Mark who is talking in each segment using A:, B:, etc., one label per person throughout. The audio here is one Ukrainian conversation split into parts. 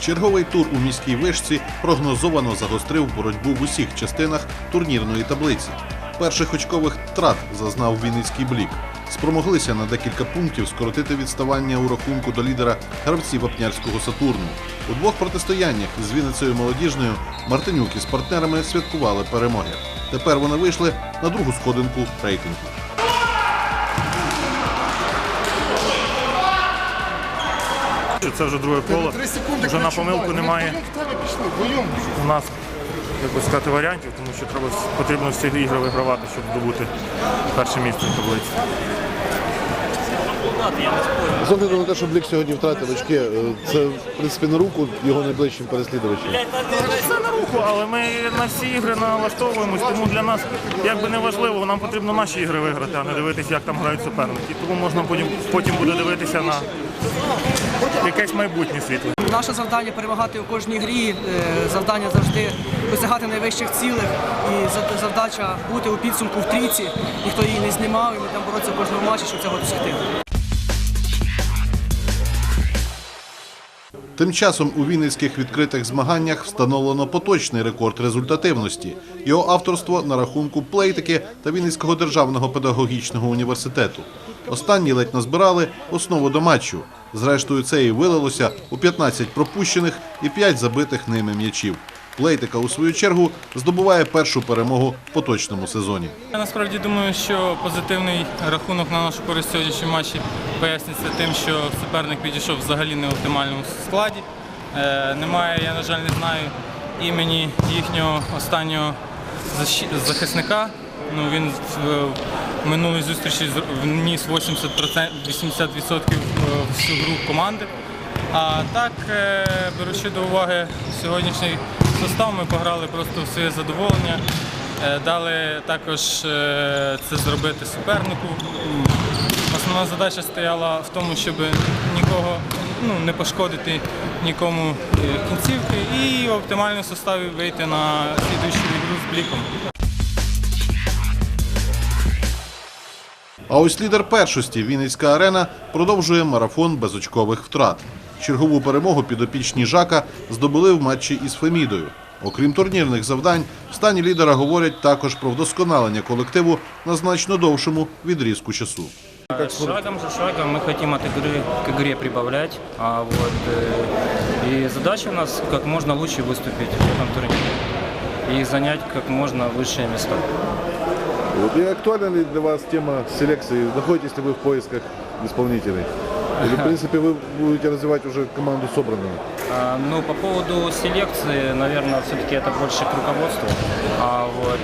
A: Черговий тур у міській вишці прогнозовано загострив боротьбу в усіх частинах турнірної таблиці. Перших очкових втрат зазнав Вінницький блік. Спромоглися на декілька пунктів скоротити відставання у рахунку до лідера гравці Вапнярського Сатурну. У двох протистояннях з Вінницею молодіжною Мартинюк із партнерами святкували перемоги. Тепер вони вийшли на другу сходинку рейтингу.
B: Це вже друге коло. Вже на помилку немає у нас, як би сказати, варіантів, тому що треба, потрібно всі ігри вигравати, щоб здобути перше місце в таблиці.
C: З огляду на те, що Блік сьогодні втратив очки, е, це в принципі на руку його найближчим переслідувачам.
B: Це на руку, але ми на всі ігри налаштовуємось, тому для нас якби не важливо, нам потрібно наші ігри виграти, а не дивитися, як там грають суперники. Тому можна потім, потім буде дивитися на якесь майбутнє світле.
D: Наше завдання перемагати у кожній грі, е, завдання завжди досягати найвищих цілей і завдача бути у підсумку в трійці. Ніхто її не знімав, і ми там боротися в кожному матчі, щоб цього досягти.
A: Тим часом у вінницьких відкритих змаганнях встановлено поточний рекорд результативності. Його авторство на рахунку плейтики та Вінницького державного педагогічного університету. Останні ледь назбирали основу до матчу. Зрештою, це і вилилося у 15 пропущених і 5 забитих ними м'ячів. Плейтика, у свою чергу, здобуває першу перемогу в поточному сезоні.
E: Я насправді думаю, що позитивний рахунок на нашу користь сьогоднішньому матчі пояснюється тим, що суперник підійшов взагалі не в оптимальному складі. Е, немає, я на жаль, не знаю імені їхнього останнього захисника. Ну, він в, в минулій зустрічі вніс 80%, 80% всю гру команди. А так, е, беручи до уваги сьогоднішній состав, ми пограли просто в своє задоволення. Е, Дали також е, це зробити супернику. Основна задача стояла в тому, щоб нікого ну, не пошкодити нікому е, кінцівки і в оптимальному составі вийти на слідуючу ігру з бліком.
A: А ось лідер першості Вінницька арена продовжує марафон безочкових втрат. Чергову перемогу підопічні Жака здобули в матчі із Фемідою. Окрім турнірних завдань, в стані лідера говорять також про вдосконалення колективу на значно довшому відрізку часу.
F: Шагом за шагом мы хотим от игры к игре прибавлять. А вот, э, и задача у нас как можно лучше выступить в этом турнире и занять как можно высшие места.
C: Вот, и актуальна ли для вас тема селекции? Находитесь ли вы в поисках исполнителей? Или, в принципе, вы будете развивать уже команду собранную?
F: А, ну, по поводу селекции, наверное, все-таки это больше к руководству. А, вот,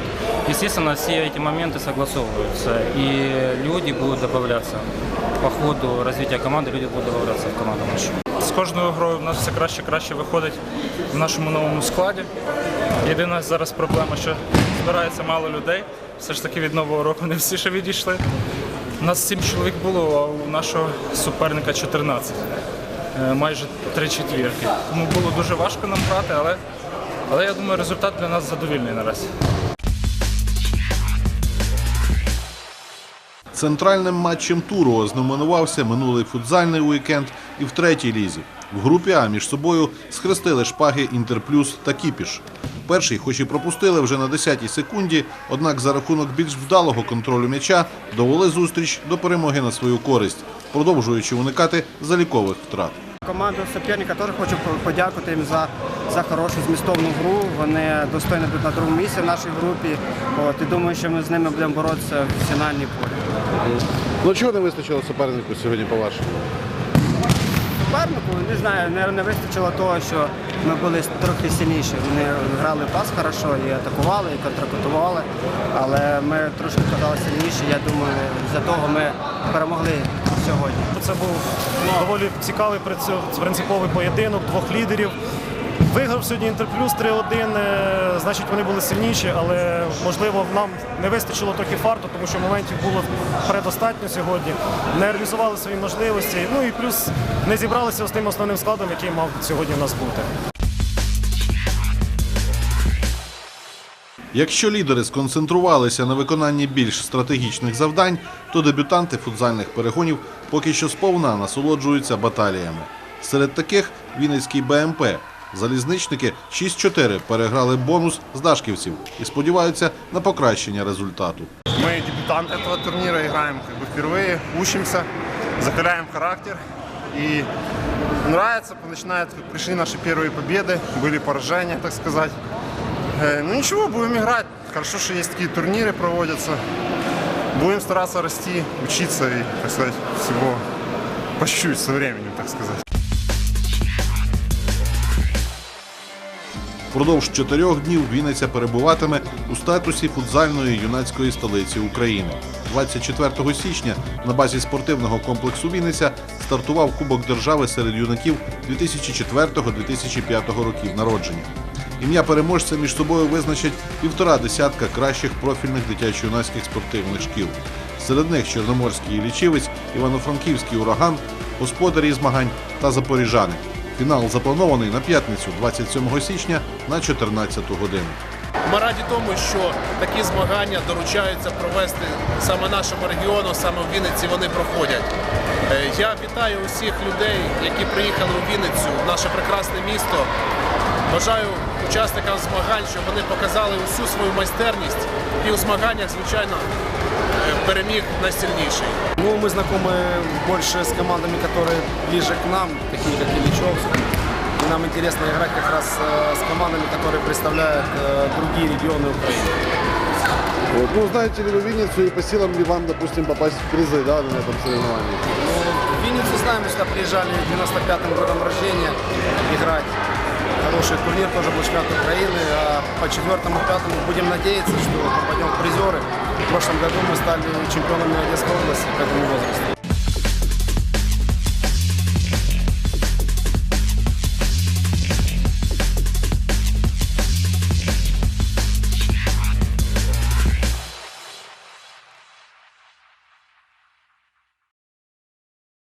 F: естественно, все эти моменты согласовываются, и люди будут добавляться. По ходу развития команды люди будут добавляться в команду нашу.
G: З кожною грою в нас все краще і краще виходить в нашому новому складі. Єдина зараз проблема, що збирається мало людей. Все ж таки від нового року не всі ще відійшли. У нас 7 чоловік було, а у нашого суперника 14. Е, Майже три четвірки. Тому було дуже важко нам грати, але, але я думаю, результат для нас задовільний наразі.
A: Центральним матчем туру ознаменувався минулий футзальний уікенд і в третій лізі. В групі А між собою схрестили шпаги Інтерплюс та Кіпіш. Перший, хоч і пропустили вже на 10-й секунді, однак за рахунок більш вдалого контролю м'яча довели зустріч до перемоги на свою користь, продовжуючи уникати залікових втрат.
H: Команду суперника теж хочу подякувати їм за, за хорошу змістовну гру. Вони достойно йдуть на другому місці в нашій групі. От, і думаю, що ми з ними будемо боротися в фінальній полі.
C: Ну чого не вистачило супернику сьогодні, по-вашому?
H: Супернику, не знаю, не, не вистачило того, що ми були трохи сильніші. Вони грали пас хорошо і атакували, і контракутували. Але ми трошки казали сильніші. Я думаю, за того ми перемогли сьогодні.
I: Це був доволі цікавий принцип- принциповий поєдинок двох лідерів. Виграв сьогодні Інтерплюс 3-1, е, значить вони були сильніші, але можливо нам не вистачило трохи фарту, тому що моментів було предостатньо сьогодні. Не реалізували свої можливості. Ну і плюс не зібралися з тим основним складом, який мав сьогодні в нас бути.
A: Якщо лідери сконцентрувалися на виконанні більш стратегічних завдань, то дебютанти футзальних перегонів поки що сповна насолоджуються баталіями. Серед таких Вінницький БМП. Залізничники 6-4 переграли бонус з дашківців і сподіваються на покращення результату.
J: Мы дебютант этого турнира, играем как бы впервые, учимся, закаляем характер. И нравится, начинает, пришли наши первые победы, были поражения, так сказать. Э, Ну ничего, будем играть. Хорошо, что есть такие турниры проводятся. Будем стараться расти, учиться и, так сказать, всего по чуть-чуть со временем, так сказать.
A: Впродовж чотирьох днів Вінниця перебуватиме у статусі футзальної юнацької столиці України. 24 січня на базі спортивного комплексу Вінниця стартував Кубок держави серед юнаків 2004-2005 років народження. Ім'я переможця між собою визначать півтора десятка кращих профільних дитячо-юнацьких спортивних шкіл. Серед них Чорноморський лічівець, Івано-Франківський ураган, господарі змагань та запоріжани. Фінал запланований на п'ятницю, 27 січня на 14 годину.
K: Ми раді тому, що такі змагання доручаються провести саме нашому регіону, саме в Вінниці вони проходять. Е, Я вітаю усіх людей, які приїхали у Вінницю, в наше прекрасне місто. Бажаю учасникам змагань, щоб вони показали усю свою майстерність і у змаганнях, звичайно, переміг найсильніший.
H: Ну, мы знакомы больше с командами, которые ближе к нам, такие как Ильичевск. И нам интересно играть как раз э, с командами, которые представляют э, другие регионы Украины.
C: Вот. Ну, знаете ли вы Винницу и по силам ли вам, допустим, попасть в призы да, на этом соревновании?
H: Ну, в Винницу знаем, мы сюда приезжали 95-м годом рождения играть. Хороший турнир тоже был чемпионат Украины. А по четвертому, пятому будем надеяться, что попадем в призеры. В прошлом году мы стали чемпионами Одесской области к этому возрасту.